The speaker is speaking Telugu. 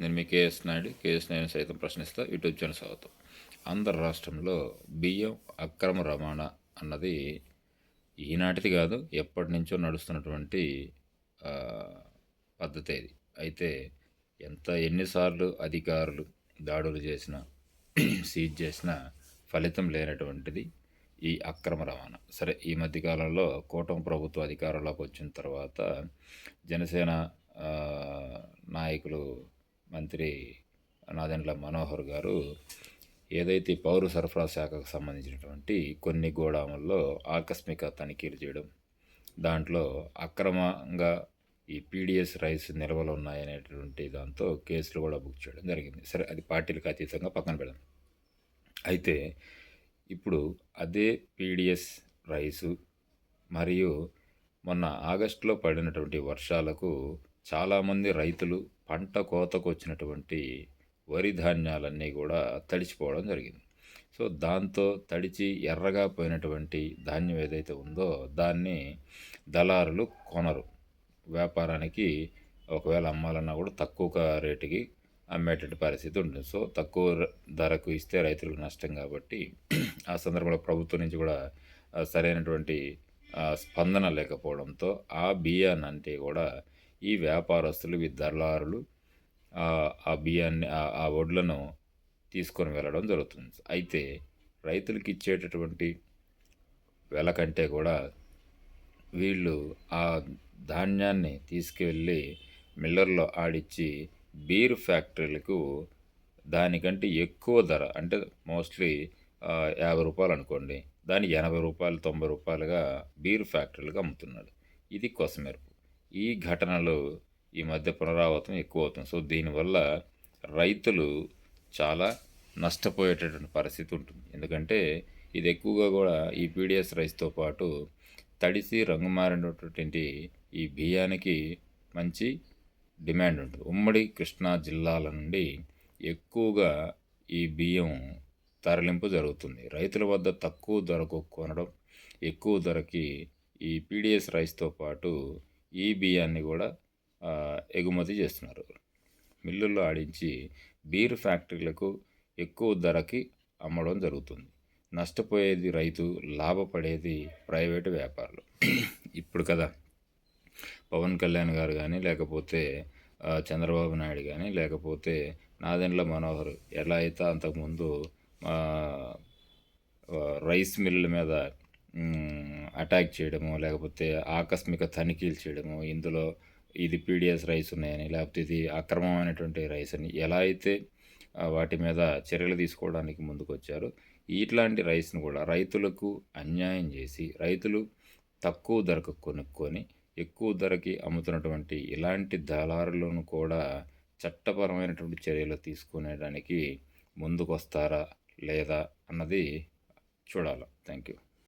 నేను మీ కేఎస్ నాయుడు కేఎస్ నాయుడు సైతం ప్రశ్నిస్తా యూట్యూబ్ ఛానల్ స్వాగతం. ఆంధ్ర రాష్ట్రంలో బియ్యం అక్రమ రవాణా అన్నది ఈనాటిది కాదు ఎప్పటి నుంచో నడుస్తున్నటువంటి పద్ధతి ఇది. అయితే ఎంత ఎన్నిసార్లు అధికారులు దాడులు చేసినా సీజ్ చేసినా ఫలితం లేనటువంటిది ఈ అక్రమ రవాణా. సరే ఈ మధ్యకాలంలో కూటమి ప్రభుత్వ అధికారంలోకి వచ్చిన తర్వాత జనసేన నాయకులు మంత్రి నాదెండ్ల మనోహర్ గారు ఏదైతే పౌర సరఫరా శాఖకు సంబంధించినటువంటి కొన్ని గోడాముల్లో ఆకస్మిక తనిఖీలు చేయడం దాంట్లో అక్రమంగా ఈ పీడిఎస్ రైస్ నిల్వలు ఉన్నాయనేటువంటి దాంతో కేసులు కూడా బుక్ చేయడం జరిగింది. సరే అది పార్టీలకు అతీతంగా పక్కన పెడదాం. అయితే ఇప్పుడు అదే పీడిఎస్ రైసు మరియు మొన్న ఆగస్టులో పడినటువంటి వర్షాలకు చాలామంది రైతులు పంట కోతకు వచ్చినటువంటి వరి ధాన్యాలన్నీ కూడా తడిచిపోవడం జరిగింది. సో దాంతో తడిచి ఎర్రగా పోయినటువంటి ధాన్యం ఏదైతే ఉందో దాన్ని దళారులు కొనరు. వ్యాపారానికి ఒకవేళ అమ్మాలన్నా కూడా తక్కువ రేటుకి అమ్మేటటువంటి పరిస్థితి ఉంటుంది. సో తక్కువ ధరకు ఇస్తే రైతులకు నష్టం కాబట్టి ఆ సందర్భంలో ప్రభుత్వం నుంచి కూడా సరైనటువంటి స్పందన లేకపోవడంతో ఆ బియ్యాన్ని అంటే కూడా ఈ వ్యాపారస్తులు ఈ దళారులు ఆ బియ్యాన్ని ఆ- ఆ వడ్లను తీసుకొని వెళ్ళడం జరుగుతుంది. అయితే రైతులకు ఇచ్చేటటువంటి వెల కంటే కూడా వీళ్ళు ఆ ధాన్యాన్ని తీసుకువెళ్ళి మిల్లర్లో ఆడిచ్చి బీర్ ఫ్యాక్టరీలకు దానికంటే ఎక్కువ ధర అంటే మోస్ట్లీ యాభై రూపాయలు అనుకోండి దాన్ని ఎనభై రూపాయలు తొంభై రూపాయలుగా బీర్ ఫ్యాక్టరీలకు అమ్ముతున్నాడు. ఇది కొసమెరుపు. ఈ ఘటనలు ఈ మధ్య పునరావృతం ఎక్కువ అవుతుంది. సో దీనివల్ల రైతులు చాలా నష్టపోయేటటువంటి పరిస్థితి ఉంటుంది. ఎందుకంటే ఇది ఎక్కువగా కూడా ఈ పీడిఎస్ రైస్తో పాటు తడిసి రంగు మారినటువంటి ఈ బియ్యానికి మంచి డిమాండ్ ఉంటుంది. ఉమ్మడి కృష్ణా జిల్లాల నుండి ఎక్కువగా ఈ బియ్యం తరలింపు జరుగుతుంది. రైతుల వద్ద తక్కువ ధరకు కొనడం ఎక్కువ ధరకి ఈ పీడిఎస్ రైస్తో పాటు ఈ బియ్యాన్ని కూడా ఎగుమతి చేస్తున్నారు. మిల్లుల్లో ఆడించి బీర్ ఫ్యాక్టరీలకు ఎక్కువ ధరకి అమ్మడం జరుగుతుంది. నష్టపోయేది రైతు లాభపడేది ప్రైవేటు వ్యాపారులు. ఇప్పుడు కదా పవన్ కళ్యాణ్ గారు కానీ లేకపోతే చంద్రబాబు నాయుడు కానీ లేకపోతే నాదెండ్ల మనోహర్ ఎలా అయితే అంతకుముందు రైస్ మిల్లుల మీద అటాక్ చేయడము లేకపోతే ఆకస్మిక తనిఖీలు చేయడము ఇందులో ఇది పీడిఎస్ రైస్ ఉన్నాయని లేకపోతే ఇది అక్రమమైనటువంటి రైస్ అని ఎలా అయితే వాటి మీద చర్యలు తీసుకోవడానికి ముందుకు వచ్చారు ఇట్లాంటి రైస్ను కూడా రైతులకు అన్యాయం చేసి రైతులు తక్కువ ధరకు కొనుక్కొని ఎక్కువ ధరకి అమ్ముతున్నటువంటి ఇలాంటి దళారులను కూడా చట్టపరమైనటువంటి చర్యలు తీసుకునేదానికి ముందుకొస్తారా లేదా అన్నది చూడాలి. Thank you